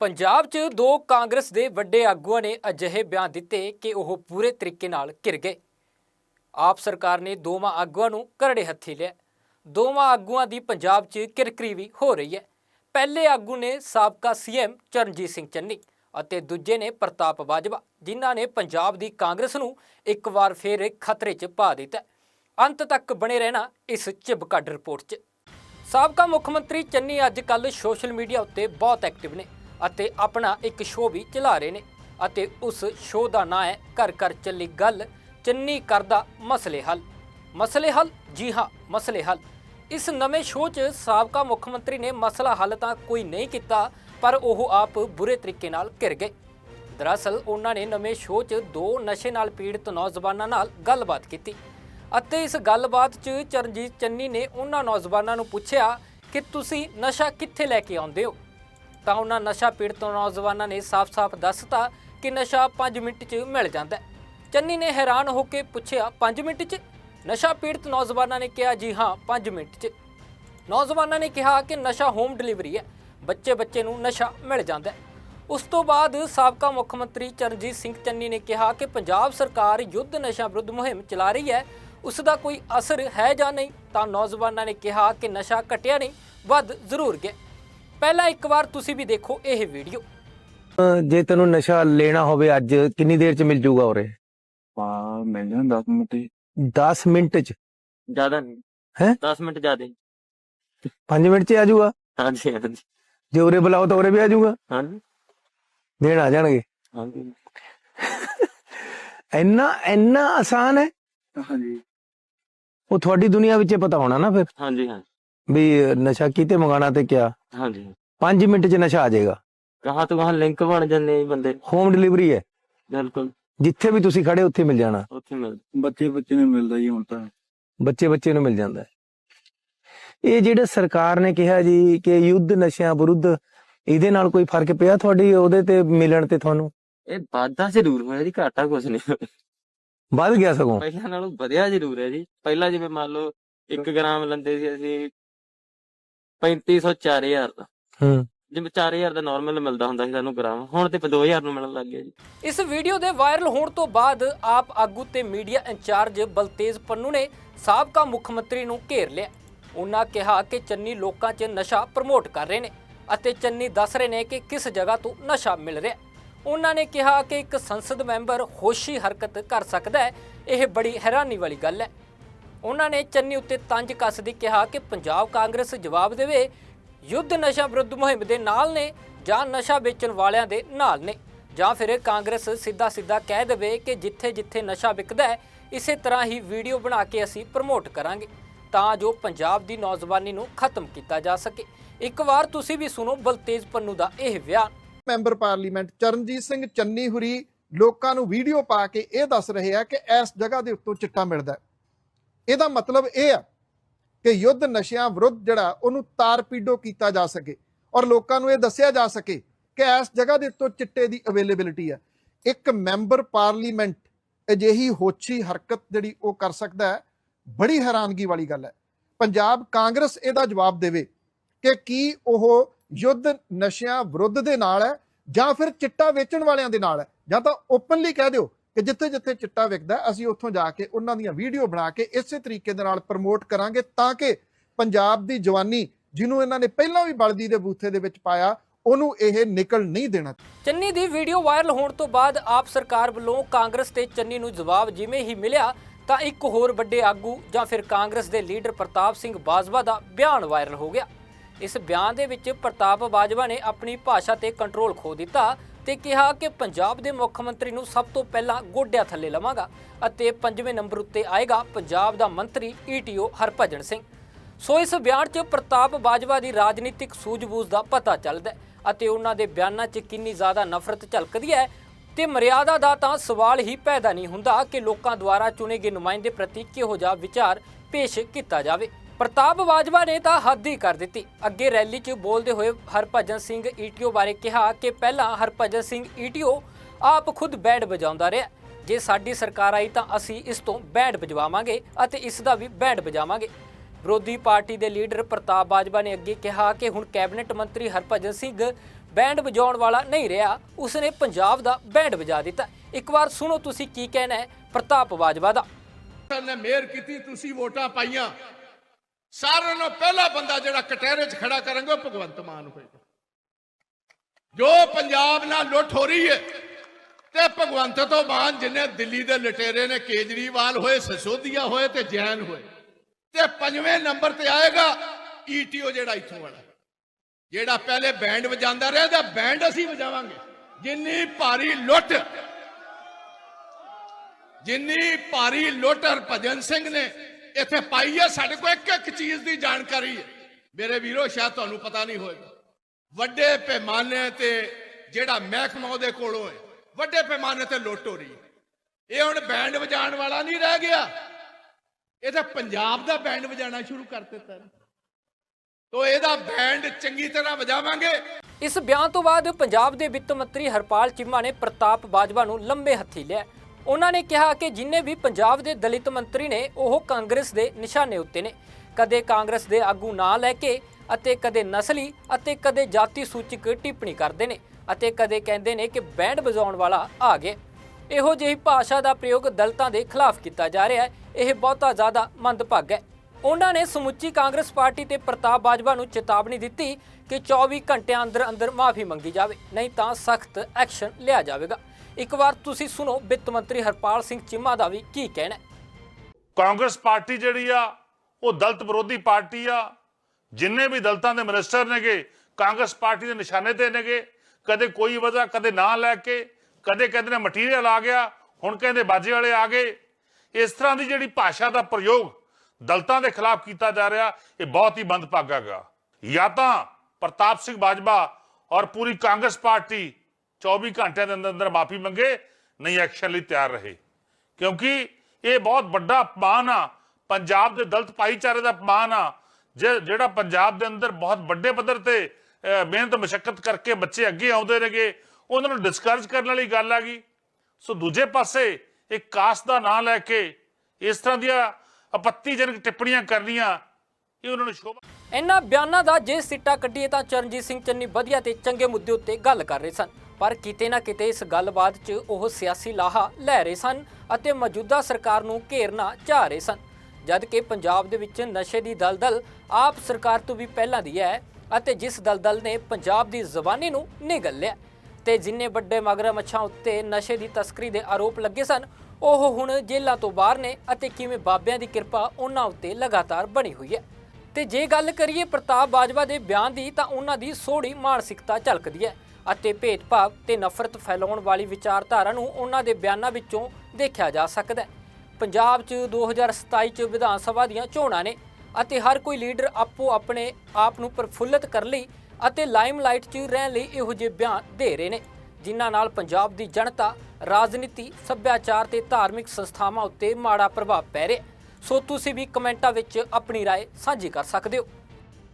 ਪੰਜਾਬ 'ਚ ਦੋ ਕਾਂਗਰਸ ਦੇ ਵੱਡੇ ਆਗੂਆਂ ਨੇ ਅਜਿਹੇ ਬਿਆਨ ਦਿੱਤੇ ਕਿ ਉਹ ਪੂਰੇ ਤਰੀਕੇ ਨਾਲ ਘਿਰ ਗਏ। ਆਪ ਸਰਕਾਰ ਨੇ ਦੋਵਾਂ ਆਗੂਆਂ ਨੂੰ ਕਰੜੇ ਹੱਥੀ ਲਿਆ। ਦੋਵਾਂ ਆਗੂਆਂ ਦੀ ਪੰਜਾਬ 'ਚ ਕਿਰਕਰੀ ਵੀ ਹੋ ਰਹੀ ਹੈ। ਪਹਿਲੇ ਆਗੂ ਨੇ ਸਾਬਕਾ ਸੀਐਮ ਚਰਨਜੀਤ ਸਿੰਘ ਚੰਨੀ ਅਤੇ ਦੂਜੇ ਨੇ ਪ੍ਰਤਾਪ ਬਾਜਵਾ, ਜਿਨ੍ਹਾਂ ਨੇ ਪੰਜਾਬ ਦੀ ਕਾਂਗਰਸ ਨੂੰ ਇੱਕ ਵਾਰ ਫੇਰ ਖਤਰੇ 'ਚ ਪਾ ਦਿੱਤਾ। ਅੰਤ ਤੱਕ ਬਣੇ ਰਹਿਣਾ ਇਸ ਚਿਬਕੱਡ ਰਿਪੋਰਟ 'ਚ। ਸਾਬਕਾ ਮੁੱਖ ਮੰਤਰੀ ਚੰਨੀ ਅੱਜ ਕੱਲ੍ਹ ਸੋਸ਼ਲ ਮੀਡੀਆ ਉੱਤੇ ਬਹੁਤ ਐਕਟਿਵ ਨੇ। ਅਤੇ ਆਪਣਾ ਇੱਕ ਸ਼ੋਅ ਵੀ ਚਲਾ ਰਹੇ ਨੇ ਅਤੇ ਉਸ ਸ਼ੋਅ ਦਾ ਨਾਂ ਹੈ ਘਰ ਘਰ ਚੱਲੀ ਗੱਲ, ਚੰਨੀ ਕਰਦਾ ਮਸਲੇ ਹੱਲ। ਮਸਲੇ ਹੱਲ? ਜੀ ਹਾਂ, ਮਸਲੇ ਹੱਲ। ਇਸ ਨਵੇਂ ਸ਼ੋਅ 'ਚ ਸਾਬਕਾ ਮੁੱਖ ਮੰਤਰੀ ਨੇ ਮਸਲਾ ਹੱਲ ਤਾਂ ਕੋਈ ਨਹੀਂ ਕੀਤਾ, ਪਰ ਉਹ ਆਪ ਬੁਰੇ ਤਰੀਕੇ ਨਾਲ ਘਿਰ ਗਏ। ਦਰਅਸਲ, ਉਹਨਾਂ ਨੇ ਨਵੇਂ ਸ਼ੋਅ 'ਚ ਦੋ ਨਸ਼ੇ ਨਾਲ ਪੀੜਤ ਨੌਜਵਾਨਾਂ ਨਾਲ ਗੱਲਬਾਤ ਕੀਤੀ ਅਤੇ ਇਸ ਗੱਲਬਾਤ 'ਚ ਚਰਨਜੀਤ ਚੰਨੀ ਨੇ ਉਹਨਾਂ ਨੌਜਵਾਨਾਂ ਨੂੰ ਪੁੱਛਿਆ ਕਿ ਤੁਸੀਂ ਨਸ਼ਾ ਕਿੱਥੇ ਲੈ ਕੇ ਆਉਂਦੇ ਹੋ? ਤਾਂ ਉਹਨਾਂ ਨਸ਼ਾ ਪੀੜਤ ਨੌਜਵਾਨਾਂ ਨੇ ਸਾਫ਼-ਸਾਫ਼ ਦੱਸਤਾ ਕਿ ਨਸ਼ਾ 5 ਮਿੰਟ 'ਚ ਮਿਲ ਜਾਂਦਾ ਹੈ। ਚੰਨੀ ਨੇ ਹੈਰਾਨ ਹੋ ਕੇ ਪੁੱਛਿਆ 5 ਮਿੰਟ 'ਚ? ਨਸ਼ਾ ਪੀੜਤ ਨੌਜਵਾਨਾਂ ਨੇ ਕਿਹਾ, ਜੀ ਹਾਂ 5 ਮਿੰਟ 'ਚ। ਨੌਜਵਾਨਾਂ ਨੇ ਕਿਹਾ ਕਿ ਨਸ਼ਾ ਹੋਮ ਡਿਲੀਵਰੀ ਹੈ। ਬੱਚੇ ਬੱਚੇ ਨੂੰ ਨਸ਼ਾ ਮਿਲ ਜਾਂਦਾ ਹੈ। ਉਸ ਤੋਂ ਬਾਅਦ ਸਾਬਕਾ ਮੁੱਖ ਮੰਤਰੀ ਚਰਨਜੀਤ ਸਿੰਘ ਚੰਨੀ ਨੇ ਕਿਹਾ ਕਿ ਪੰਜਾਬ ਸਰਕਾਰ ਯੁੱਧ ਨਸ਼ਾ ਵਿਰੁੱਧ ਮੁਹਿੰਮ ਚਲਾ ਰਹੀ ਹੈ। ਉਸ ਦਾ ਕੋਈ ਅਸਰ ਹੈ ਜਾਂ ਨਹੀਂ, ਤਾਂ ਨੌਜਵਾਨਾਂ ਨੇ ਕਿਹਾ ਕਿ ਨਸ਼ਾ ਘਟਿਆ ਨਹੀਂ, ਵੱਧ ਜ਼ਰੂਰ ਗਿਆ। ਪਹਿਲਾਂ ਇੱਕ ਵਾਰ ਤੁਸੀਂ ਵੀ ਦੇਖੋ ਇਹ ਵੀਡੀਓ ਜੇ ਤੈਨੂੰ ਨਸ਼ਾ ਲੈਣਾ ਹੋਵੇ ਅੱਜ ਕਿੰਨੀ ਦੇਰ ਚ ਮਿਲ ਜੂਗਾ ਉਰੇ? ਹਾਂ ਮਿਲ ਜਾਂਦਾ 10 ਮਿੰਟ ਹੀ। 10 ਮਿੰਟ ਚ? ਜ਼ਿਆਦਾ ਨਹੀਂ। ਹੈਂ? 10 ਮਿੰਟ ਜ਼ਿਆਦਾ ਹੀ। 5 ਮਿੰਟ ਚ ਆ ਜੂਗਾ? ਹਾਂਜੀ ਹਾਂਜੀ। ਜੇ ਉਰੇ ਬੁਲਾਓ ਤਾਂ ਉਰੇ ਵੀ ਆ ਜੂਗਾ। ਹਾਂਜੀ। ਦੇਣ ਆ ਜਾਣਗੇ। ਹਾਂਜੀ। ਇੰਨਾ ਇੰਨਾ ਆਸਾਨ ਹੈ? ਹਾਂਜੀ। ਉਹ ਤੁਹਾਡੀ ਦੁਨੀਆ ਵਿੱਚ ਪਤਾ ਹੋਣਾ ਨਾ ਫਿਰ। ਹਾਂਜੀ ਹਾਂ ਵੀ ਨਸ਼ਾ ਕਿਤੇ ਮੰਗਾਣਾ ਤੇ ਕਿਆ? ਹਾਂਜੀ। 5 ਮਿੰਟ ਚ ਨਸ਼ਾ ਆ ਜਾਏਗਾ। ਕਹਾਂ ਤੋਂ ਕਹਾਂ ਲਿੰਕ ਬਣ ਜਾਂਦੇ ਆ ਜੀ ਬੰਦੇ। ਹੋਮ ਡਿਲੀਵਰੀ ਹੈ। ਬਿਲਕੁਲ। ਜਿੱਥੇ ਵੀ ਤੁਸੀਂ ਖੜੇ ਉੱਥੇ ਮਿਲ ਜਾਣਾ। ਉੱਥੇ ਮਿਲ ਬੱਚੇ ਬੱਚੇ ਨੂੰ ਮਿਲਦਾ ਜੀ ਹੁਣ ਤਾਂ। ਬੱਚੇ ਬੱਚੇ ਨੂੰ ਮਿਲ ਜਾਂਦਾ ਹੈ। ਇਹ ਜਿਹੜੇ ਸਰਕਾਰ ਨੇ ਕਿਹਾ ਜੀ ਕਿ ਯੁੱਧ ਨਸ਼ਿਆਂ ਵਿਰੁੱਧ ਇਹਦੇ ਨਾਲ ਕੋਈ ਫ਼ਰਕ ਪਿਆ ਤੁਹਾਡੀ ਉਹਦੇ ਤੇ ਮਿਲਣ ਤੇ ਤੁਹਾਨੂੰ? ਇਹ ਵਾਧਾ ਜ਼ਰੂਰ ਹੋਇਆ ਜੀ ਘਾਟਾ ਕੁਝ ਨਹੀਂ। ਵੱਧ ਗਿਆ ਸਗੋਂ। ਪਹਿਲਾਂ ਨਾਲੋਂ ਵਧਿਆ ਜ਼ਰੂਰ ਹੈ ਜੀ। ਪਹਿਲਾਂ ਜਿਵੇਂ ਮੰਨ ਲਓ 1 ਗ੍ਰਾਮ ਲੈਂਦੇ ਸੀ ਅਸੀਂ 3500 4000 ਦਾ। ਹੂੰ। ਜਿਵੇਂ 4000 ਦਾ ਨਾਰਮਲ ਮਿਲਦਾ ਹੁੰਦਾ ਸੀ ਸਾਨੂੰ ਗ੍ਰਾਮ। ਹੁਣ ਤੇ 2000 ਨੂੰ ਮਿਲਣ ਲੱਗ ਗਿਆ ਜੀ। ਇਸ ਵੀਡੀਓ ਦੇ ਵਾਇਰਲ ਹੋਣ ਤੋਂ ਬਾਅਦ ਆਪ ਆਗੂ ਤੇ ਮੀਡੀਆ ਇੰਚਾਰਜ ਬਲਤੇਜ ਪੰਨੂ ਨੇ ਸਾਬਕਾ ਮੁੱਖ ਮੰਤਰੀ ਨੂੰ ਘੇਰ ਲਿਆ। ਉਹਨਾਂ ਕਿਹਾ ਕਿ ਚੰਨੀ ਲੋਕਾਂ 'ਚ ਨਸ਼ਾ ਪ੍ਰਮੋਟ ਕਰ ਰਹੇ ਨੇ ਅਤੇ ਚੰਨੀ ਦੱਸ ਰਹੇ ਨੇ ਕਿ ਕਿਸ ਜਗ੍ਹਾ ਤੋਂ ਨਸ਼ਾ ਮਿਲ ਰਿਹਾ। ਉਹਨਾਂ ਨੇ ਕਿਹਾ ਕਿ ਇੱਕ ਸੰਸਦ ਮੈਂਬਰ ਹੋਸ਼ੀ ਹਰਕਤ ਕਰ ਸਕਦਾ ਹੈ। ਇਹ ਬੜੀ ਹੈਰਾਨੀ ਵਾਲੀ ਗੱਲ ਹੈ। ਉਹਨਾਂ ਨੇ ਚੰਨੀ ਉੱਤੇ ਤੰਜ ਕੱਸਦੀ ਕਿਹਾ ਕਿ ਪੰਜਾਬ ਕਾਂਗਰਸ ਜਵਾਬ ਦੇਵੇ, ਯੁੱਧ ਨਸ਼ਾ ਵਿਰੁੱਧ ਮੁਹਿੰਮ ਦੇ ਨਾਲ ਨੇ ਜਾਂ ਨਸ਼ਾ ਵੇਚਣ ਵਾਲਿਆਂ ਦੇ ਨਾਲ ਨੇ? ਜਾਂ ਫਿਰ ਕਾਂਗਰਸ ਸਿੱਧਾ ਸਿੱਧਾ ਕਹਿ ਦੇਵੇ ਕਿ ਜਿੱਥੇ ਜਿੱਥੇ ਨਸ਼ਾ ਵਿਕਦਾ ਹੈ, ਇਸੇ ਤਰ੍ਹਾਂ ਹੀ ਵੀਡੀਓ ਬਣਾ ਕੇ ਅਸੀਂ ਪ੍ਰਮੋਟ ਕਰਾਂਗੇ, ਤਾਂ ਜੋ ਪੰਜਾਬ ਦੀ ਨੌਜਵਾਨੀ ਨੂੰ ਖਤਮ ਕੀਤਾ ਜਾ ਸਕੇ। ਇੱਕ ਵਾਰ ਤੁਸੀਂ ਵੀ ਸੁਣੋ ਬਲਤੇਜ ਪੰਨੂ ਦਾ ਇਹ ਬਿਆਨ। ਮੈਂਬਰ ਪਾਰਲੀਮੈਂਟ ਚਰਨਜੀਤ ਸਿੰਘ ਚੰਨੀ ਹੁਰੀ ਲੋਕਾਂ ਨੂੰ ਵੀਡੀਓ ਪਾ ਕੇ ਇਹ ਦੱਸ ਰਹੇ ਆ ਕਿ ਇਸ ਜਗ੍ਹਾ ਦੇ ਉੱਤੋਂ ਚਿੱਟਾ ਮਿਲਦਾ ਹੈ। ਇਹਦਾ ਮਤਲਬ ਇਹ ਆ ਕਿ ਯੁੱਧ ਨਸ਼ਿਆਂ ਵਿਰੁੱਧ ਜਿਹੜਾ ਉਹਨੂੰ ਤਾਰਪੀਡੋ ਕੀਤਾ ਜਾ ਸਕੇ ਔਰ ਲੋਕਾਂ ਨੂੰ ਇਹ ਦੱਸਿਆ ਜਾ ਸਕੇ ਕਿ ਇਸ ਜਗ੍ਹਾ ਦੇ ਉੱਤੋਂ ਚਿੱਟੇ ਦੀ ਅਵੇਲੇਬਿਲਿਟੀ ਹੈ ਇੱਕ ਮੈਂਬਰ ਪਾਰਲੀਮੈਂਟ ਅਜਿਹੀ ਹੋਛੀ ਹਰਕਤ ਜਿਹੜੀ ਉਹ ਕਰ ਸਕਦਾ ਹੈ, ਬੜੀ ਹੈਰਾਨਗੀ ਵਾਲੀ ਗੱਲ ਹੈ। ਪੰਜਾਬ ਕਾਂਗਰਸ ਇਹਦਾ ਜਵਾਬ ਦੇਵੇ ਕਿ ਕੀ ਉਹ ਯੁੱਧ ਨਸ਼ਿਆਂ ਵਿਰੁੱਧ ਦੇ ਨਾਲ ਹੈ ਜਾਂ ਫਿਰ ਚਿੱਟਾ ਵੇਚਣ ਵਾਲਿਆਂ ਦੇ ਨਾਲ ਹੈ? ਜਾਂ ਤਾਂ ਓਪਨਲੀ ਕਹਿ ਦਿਓ ਕਿ ਜਿੱਥੇ ਜਿੱਥੇ ਚਿੱਟਾ ਵਿਕਦਾ ਅਸੀਂ ਉੱਥੋਂ ਜਾ ਕੇ ਉਹਨਾਂ ਦੀਆਂ ਵੀਡੀਓ ਬਣਾ ਕੇ ਇਸੇ ਤਰੀਕੇ ਦੇ ਨਾਲ ਪ੍ਰਮੋਟ ਕਰਾਂਗੇ ਤਾਂ ਕਿ ਪੰਜਾਬ ਦੀ ਜਵਾਨੀ, ਜਿਹਨੂੰ ਇਹਨਾਂ ਨੇ ਪਹਿਲਾਂ ਵੀ ਬਲਦੀ ਦੇ ਬੂਥੇ ਦੇ ਵਿੱਚ ਪਾਇਆ, ਉਹਨੂੰ ਇਹ ਨਿਕਲ ਨਹੀਂ ਦੇਣਾ। ਚੰਨੀ ਦੀ ਵੀਡੀਓ ਵਾਇਰਲ ਹੋਣ ਤੋਂ ਬਾਅਦ ਆਪ ਸਰਕਾਰ ਵੱਲੋਂ ਕਾਂਗਰਸ ਤੇ ਚੰਨੀ ਨੂੰ ਜਵਾਬ ਜਿਵੇਂ ਹੀ ਮਿਲਿਆ, ਤਾਂ ਇੱਕ ਹੋਰ ਵੱਡੇ ਆਗੂ ਜਾਂ ਫਿਰ ਕਾਂਗਰਸ ਦੇ ਲੀਡਰ ਪ੍ਰਤਾਪ ਸਿੰਘ ਬਾਜਵਾ ਦਾ ਬਿਆਨ ਵਾਇਰਲ ਹੋ ਗਿਆ। ਇਸ ਬਿਆਨ ਦੇ ਵਿੱਚ ਪ੍ਰਤਾਪ ਬਾਜਵਾ ਨੇ ਆਪਣੀ ਭਾਸ਼ਾ ਤੇ ਕੰਟਰੋਲ ਖੋ ਦਿੱਤਾ ਤੇ ਕਿਹਾ ਕਿ ਪੰਜਾਬ ਦੇ ਮੁੱਖ ਮੰਤਰੀ ਨੂੰ ਸਭ ਤੋਂ ਪਹਿਲਾਂ ਗੋਡਿਆਂ ਥੱਲੇ ਲਵਾਂਗਾ ਅਤੇ ਪੰਜਵੇਂ ਨੰਬਰ ਉੱਤੇ ਆਏਗਾ ਪੰਜਾਬ ਦਾ ਮੰਤਰੀ ਈਟੀਓ ਹਰਭਜਨ ਸਿੰਘ। ਸੋ ਇਸ ਬਿਆਨ 'ਚ ਪ੍ਰਤਾਪ ਬਾਜਵਾ ਦੀ ਰਾਜਨੀਤਿਕ ਸੂਝ-ਬੂਝ ਦਾ ਪਤਾ ਚੱਲਦਾ ਅਤੇ ਉਹਨਾਂ ਦੇ ਬਿਆਨਾਂ 'ਚ ਕਿੰਨੀ ਜ਼ਿਆਦਾ ਨਫ਼ਰਤ ਝਲਕਦੀ ਹੈ ਤੇ ਮਰਿਆਦਾ ਦਾ ਤਾਂ ਸਵਾਲ ਹੀ ਪੈਦਾ ਨਹੀਂ ਹੁੰਦਾ ਕਿ ਲੋਕਾਂ ਦੁਆਰਾ ਚੁਣੇ ਗਏ ਨੁਮਾਇੰਦੇ ਪ੍ਰਤੀ ਕਿਹੋ ਜਿਹਾ ਵਿਚਾਰ ਪੇਸ਼ ਕੀਤਾ ਜਾਵੇ। ਪ੍ਰਤਾਪ ਬਾਜਵਾ ਨੇ ਤਾਂ ਹੱਦ ਹੀ ਕਰ ਦਿੱਤੀ। ਅੱਗੇ ਰੈਲੀ 'ਚ ਬੋਲਦੇ ਹੋਏ ਹਰਭਜਨ ਸਿੰਘ ਈਟੀਓ ਬਾਰੇ ਕਿਹਾ ਕਿ ਪਹਿਲਾਂ ਹਰਭਜਨ ਸਿੰਘ ਈਟੀਓ ਆਪ ਖੁਦ ਬੈਂਡ ਵਜਾਉਂਦਾ ਰਿਹਾ। ਜੇ ਸਾਡੀ ਸਰਕਾਰ ਆਈ ਤਾਂ ਅਸੀਂ ਇਸ ਤੋਂ ਬੈਂਡ ਵਜਵਾਵਾਂਗੇ ਅਤੇ ਇਸ ਦਾ ਵੀ ਬੈਂਡ ਵਜਾਵਾਂਗੇ। ਵਿਰੋਧੀ ਪਾਰਟੀ ਦੇ ਲੀਡਰ ਪ੍ਰਤਾਪ ਬਾਜਵਾ ਨੇ ਅੱਗੇ ਕਿਹਾ ਕਿ ਹੁਣ ਕੈਬਨਿਟ ਮੰਤਰੀ ਹਰਭਜਨ ਸਿੰਘ ਬੈਂਡ ਵਜਾਉਣ ਵਾਲਾ ਨਹੀਂ ਰਿਹਾ। ਉਸਨੇ ਪੰਜਾਬ ਦਾ ਬੈਂਡ ਵਜਾ ਦਿੱਤਾ। ਇੱਕ ਵਾਰ ਸੁਣੋ ਤੁਸੀਂ ਕੀ ਕਹਿਣਾ ਹੈ ਪ੍ਰਤਾਪ ਬਾਜਵਾ ਦਾ। ਸਰ ਨੇ ਮਿਹਰ ਕੀਤੀ, ਤੁਸੀਂ ਵੋਟਾਂ ਪਾਈਆਂ। ਸਾਰਿਆਂ ਨੂੰ ਪਹਿਲਾ ਬੰਦਾ ਜਿਹੜਾ ਕਟਹਿਰੇ 'ਚ ਖੜਾ ਕਰਾਂਗੇ, ਉਹ ਭਗਵੰਤ ਮਾਨ ਹੋਏਗਾ। ਜੋ ਪੰਜਾਬ ਨਾਲ ਲੁੱਟ ਹੋ ਰਹੀ ਹੈ, ਤੇ ਭਗਵੰਤ ਤੋਂ ਮਾਨ ਜਿੰਨੇ ਦਿੱਲੀ ਦੇ ਲਟੇਰੇ ਨੇ, ਕੇਜਰੀਵਾਲ ਹੋਏ, ਸਸੋਦੀਆ ਹੋਏ ਤੇ ਜੈਨ ਹੋਏ, ਤੇ ਪੰਜਵੇਂ ਨੰਬਰ ਤੇ ਆਏਗਾ ਈਟੀਓ ਜਿਹੜਾ ਇੱਥੋਂ ਵਾਲਾ। ਜਿਹੜਾ ਪਹਿਲੇ ਬੈਂਡ ਵਜਾਉਂਦਾ ਰਿਹਾ ਤਾਂ ਬੈਂਡ ਅਸੀਂ ਵਜਾਵਾਂਗੇ। ਜਿੰਨੀ ਭਾਰੀ ਲੁੱਟ, ਜਿੰਨੀ ਭਾਰੀ ਲੁੱਟ ਹਰਭਜਨ ਸਿੰਘ ਨੇ ਇੱਥੇ ਪਾਈ ਹੈ ਸਾਡੇ ਕੋਲ ਇੱਕ ਇੱਕ ਚੀਜ਼ ਦੀ ਜਾਣਕਾਰੀ ਹੈ। ਮੇਰੇ ਵੀਰੋ, ਸ਼ਾਇਦ ਤੁਹਾਨੂੰ ਪਤਾ ਨਹੀਂ ਹੋਏਗਾ। ਵੱਡੇ ਪੈਮਾਨੇ ਤੇ ਜਿਹੜਾ ਮਹਿਕਮਾ ਉਹਦੇ ਕੋਲੋਂ ਹੈ ਵੱਡੇ ਪੈਮਾਨੇ ਤੇ ਲੁੱਟ ਹੋ ਰਹੀ ਹੈ। ਇਹ ਹੁਣ ਬੈਂਡ ਵਜਾਉਣ ਵਾਲਾ ਨਹੀਂ ਰਹਿ ਗਿਆ। ਇਹ ਤਾਂ ਪੰਜਾਬ ਦਾ ਬੈਂਡ ਵਜਾਉਣਾ ਸ਼ੁਰੂ ਕਰ ਦਿੱਤਾ। ਤੋ ਇਹਦਾ ਬੈਂਡ ਚੰਗੀ ਤਰ੍ਹਾਂ ਵਜਾਵਾਂਗੇ। ਇਸ ਬਿਆਨ ਤੋਂ ਬਾਅਦ ਪੰਜਾਬ ਦੇ ਵਿੱਤ ਮੰਤਰੀ ਹਰਪਾਲ ਚੀਮਾ ਨੇ ਪ੍ਰਤਾਪ ਬਾਜਵਾ ਨੂੰ ਲੰਬੇ ਹੱਥੀ ਲਿਆ। ਉਹਨਾਂ ਨੇ ਕਿਹਾ ਕਿ ਜਿੰਨੇ ਵੀ ਪੰਜਾਬ ਦੇ ਦਲਿਤ ਮੰਤਰੀ ਨੇ, ਉਹ ਕਾਂਗਰਸ ਦੇ ਨਿਸ਼ਾਨੇ ਉੱਤੇ ਨੇ। ਕਦੇ ਕਾਂਗਰਸ ਦੇ ਆਗੂ ਨਾਂ ਲੈ ਕੇ ਅਤੇ ਕਦੇ ਨਸਲੀ ਅਤੇ ਕਦੇ ਜਾਤੀ ਸੂਚਕ ਟਿੱਪਣੀ ਕਰਦੇ ਨੇ ਅਤੇ ਕਦੇ ਕਹਿੰਦੇ ਨੇ ਕਿ ਬੈਂਡ ਵਜਾਉਣ ਵਾਲਾ ਆ ਗਿਆ। ਇਹੋ ਜਿਹੀ ਭਾਸ਼ਾ ਦਾ ਪ੍ਰਯੋਗ ਦਲਿਤਾਂ ਦੇ ਖਿਲਾਫ ਕੀਤਾ ਜਾ ਰਿਹਾ ਹੈ। ਇਹ ਬਹੁਤਾ ਜ਼ਿਆਦਾ ਮੰਦਭਾਗ ਹੈ। ਉਹਨਾਂ ਨੇ ਸਮੁੱਚੀ ਕਾਂਗਰਸ ਪਾਰਟੀ ਤੇ ਪ੍ਰਤਾਪ ਬਾਜਵਾ ਨੂੰ ਚੇਤਾਵਨੀ ਦਿੱਤੀ ਕਿ 24 ਘੰਟਿਆਂ ਅੰਦਰ ਅੰਦਰ ਮਾਫੀ ਮੰਗੀ ਜਾਵੇ, ਨਹੀਂ ਤਾਂ ਸਖਤ ਐਕਸ਼ਨ ਲਿਆ ਜਾਵੇਗਾ। ਇੱਕ ਵਾਰ ਤੁਸੀਂ ਸੁਣੋ ਵਿੱਤ ਮੰਤਰੀ ਹਰਪਾਲ ਸਿੰਘ ਚੀਮਾ ਦਾ ਵੀ ਕੀ ਕਹਿਣਾ ਕਾਂਗਰਸ ਪਾਰਟੀ ਜਿਹੜੀ ਆ, ਉਹ ਦਲਤ ਵਿਰੋਧੀ ਪਾਰਟੀ ਆ। ਜਿੰਨੇ ਵੀ ਦਲਤਾਂ ਦੇ ਮਿਨਿਸਟਰ ਨੇਗੇ, ਕਾਂਗਰਸ ਪਾਰਟੀ ਦੇ ਨਿਸ਼ਾਨੇ ਤੇ ਨੇਗੇ। ਕਦੇ ਕੋਈ ਵਜ੍ਹਾ, ਕਦੇ ਨਾਂ ਲੈ ਕੇ, ਕਦੇ ਕਹਿੰਦੇ ਨੇ ਮਟੀਰੀਅਲ ਆ ਗਿਆ, ਹੁਣ ਕਹਿੰਦੇ ਬਾਜੇ ਵਾਲੇ ਆ ਗਏ। ਇਸ ਤਰ੍ਹਾਂ ਦੀ ਜਿਹੜੀ ਭਾਸ਼ਾ ਦਾ ਪ੍ਰਯੋਗ ਦਲਤਾਂ ਦੇ ਖਿਲਾਫ ਕੀਤਾ ਜਾ ਰਿਹਾ, ਇਹ ਬਹੁਤ ਹੀ ਮੰਦਭਾਗਾ ਗਾ ਜਾਂ ਤਾਂ ਪ੍ਰਤਾਪ ਸਿੰਘ ਬਾਜਵਾ ਔਰ ਪੂਰੀ ਕਾਂਗਰਸ ਪਾਰਟੀ 24 ਘੰਟਿਆਂ ਦੇ ਅੰਦਰ ਅੰਦਰ ਮਾਫੀ ਮੰਗੇ, ਨਹੀਂ ਐਕਸ਼ਨ ਲਈ ਤਿਆਰ ਰਹੇ। ਕਿਉਂਕਿ ਇਹ ਬਹੁਤ ਵੱਡਾ ਅਪਮਾਨ ਆ। ਪੰਜਾਬ ਦੇ ਦਲਤ ਭਾਈਚਾਰੇ ਦਾ ਅਪਮਾਨ ਆ। ਜੇ- ਜਿਹੜਾ ਪੰਜਾਬ ਦੇ ਅੰਦਰ ਬਹੁਤ ਵੱਡੇ ਪੱਧਰ ਤੇ ਮਿਹਨਤ ਮਸ਼ੱਕਤ ਕਰਕੇ ਬੱਚੇ ਅੱਗੇ ਆਉਂਦੇ ਨੇਗੇ, ਉਹਨਾਂ ਨੂੰ ਡਿਸਕਰੇਜ ਕਰਨ ਵਾਲੀ ਗੱਲ ਆ ਗਈ। ਸੋ ਦੂਜੇ ਪਾਸੇ ਇੱਕ ਕਾਸਟ ਦਾ ਨਾਂ ਲੈ ਕੇ ਇਸ ਤਰ੍ਹਾਂ ਦੀਆਂ ਆਪੱਤੀਜਨਕ ਟਿੱਪਣੀਆਂ ਕਰਨੀਆਂ, ਇਹ ਉਹਨਾਂ ਨੂੰ ਸ਼ੋਭਾ ਇਹਨਾਂ ਬਿਆਨਾਂ ਦਾ ਜੇ ਸਿੱਟਾ ਕੱਢੀਏ ਤਾਂ ਚਰਨਜੀਤ ਸਿੰਘ ਚੰਨੀ ਵਧੀਆ ਤੇ ਚੰਗੇ ਮੁੱਦੇ ਉੱਤੇ ਗੱਲ ਕਰ ਰਹੇ ਸਨ। ਪਰ ਕਿਤੇ ਨਾ ਕਿਤੇ ਇਸ ਗੱਲਬਾਤ 'ਚ ਉਹ ਸਿਆਸੀ ਲਾਹਾ ਲੈ ਰਹੇ ਸਨ ਅਤੇ ਮੌਜੂਦਾ ਸਰਕਾਰ ਨੂੰ ਘੇਰਨਾ ਚਾਹ ਰਹੇ ਸਨ। ਜਦ ਕਿ ਪੰਜਾਬ ਦੇ ਵਿੱਚ ਨਸ਼ੇ ਦੀ ਦਲਦਲ ਆਪ ਸਰਕਾਰ ਤੋਂ ਵੀ ਪਹਿਲਾਂ ਦੀ ਹੈ ਅਤੇ ਜਿਸ ਦਲਦਲ ਨੇ ਪੰਜਾਬ ਦੀ ਜ਼ਬਾਨੀ ਨੂੰ ਨਿਗਲ ਲਿਆ ਤੇ ਜਿੰਨੇ ਵੱਡੇ ਮਗਰਮੱਛਾਂ ਉੱਤੇ ਨਸ਼ੇ ਦੀ ਤਸਕਰੀ ਦੇ ਆਰੋਪ ਲੱਗੇ ਸਨ, ਉਹ ਹੁਣ ਜੇਲ੍ਹਾਂ ਤੋਂ ਬਾਹਰ ਨੇ ਅਤੇ ਕਿਵੇਂ ਬਾਬਿਆਂ ਦੀ ਕਿਰਪਾ ਉਹਨਾਂ ਉੱਤੇ ਲਗਾਤਾਰ ਬਣੀ ਹੋਈ ਹੈ। ਤੇ ਜੇ ਗੱਲ ਕਰੀਏ ਪ੍ਰਤਾਪ ਬਾਜਵਾ ਦੇ ਬਿਆਨ ਦੀ ਤਾਂ ਉਹਨਾਂ ਦੀ ਸੋੜੀ ਮਾਨਸਿਕਤਾ ਝਲਕਦੀ ਹੈ। ਅਤੇ ਭੇਦਭਾਵ ਤੇ ਨਫ਼ਰਤ ਫੈਲਾਉਣ ਵਾਲੀ ਵਿਚਾਰਧਾਰਾ ਨੂੰ ਉਹਨਾਂ ਦੇ ਬਿਆਨਾਂ ਵਿੱਚੋਂ ਦੇਖਿਆ ਜਾ ਸਕਦਾ ਹੈ ਪੰਜਾਬ 'ਚ 2027 'ਚ ਵਿਧਾਨ ਸਭਾ ਦੀਆਂ ਚੋਣਾਂ ਨੇ ਅਤੇ ਹਰ ਕੋਈ ਲੀਡਰ ਆਪੋ ਆਪਣੇ ਆਪ ਨੂੰ ਪ੍ਰਫੁੱਲਤ ਕਰਨ ਲਈ ਅਤੇ ਲਾਈਮਲਾਈਟ 'ਚ ਰਹਿਣ ਲਈ ਇਹੋ ਜਿਹੇ ਬਿਆਨ ਦੇ ਰਹੇ ਨੇ ਜਿਨ੍ਹਾਂ ਨਾਲ ਪੰਜਾਬ ਦੀ ਜਨਤਾ ਰਾਜਨੀਤੀ ਸੱਭਿਆਚਾਰ ਤੇ ਧਾਰਮਿਕ ਸੰਸਥਾਵਾਂ ਉੱਤੇ ਮਾੜਾ ਪ੍ਰਭਾਵ ਪੈ ਰਿਹਾ ਹੈ। ਸੋ ਤੁਸੀਂ ਵੀ ਕਮੈਂਟਾਂ ਵਿੱਚ ਆਪਣੀ رائے ਸਾਂਝੀ ਕਰ ਸਕਦੇ ਹੋ